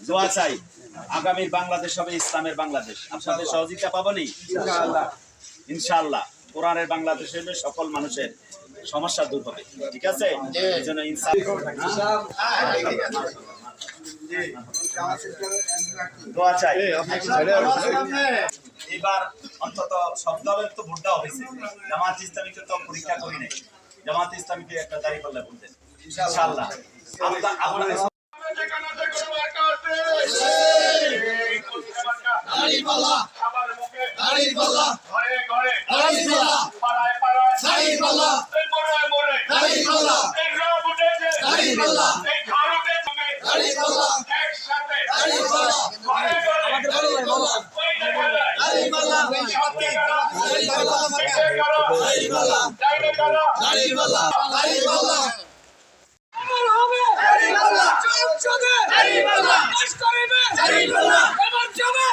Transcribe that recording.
দোয়া চাই আগামী বাংলাদেশ হবে ইসলামের বাংলাদেশ। আপনাদের সহযোগিতা পাবনি ইনশাআল্লাহ কোরআনের বাংলাদেশ সকল মানুষের সমস্যা দূর হবে। ঠিক আছে? এবার অন্তত তো ভোট হয়েছে। জামাত ইসলামীকে তো পরীক্ষা করি নাই। জামাত ইসলামীকে একটা দাঁড়িয়ে পাল্লা বলতেন ইনশাআল্লাহ। আপনার আপনার ঘরে ঘরে পাড়ায় পাড়ায় এই মোড়ে মোড়ে এই গ্রাম উঠেছে এই ঘর উঠেছে একসাথে ঘরে ঘরে ওই জায়গায় চাইলে করো এবার যাবে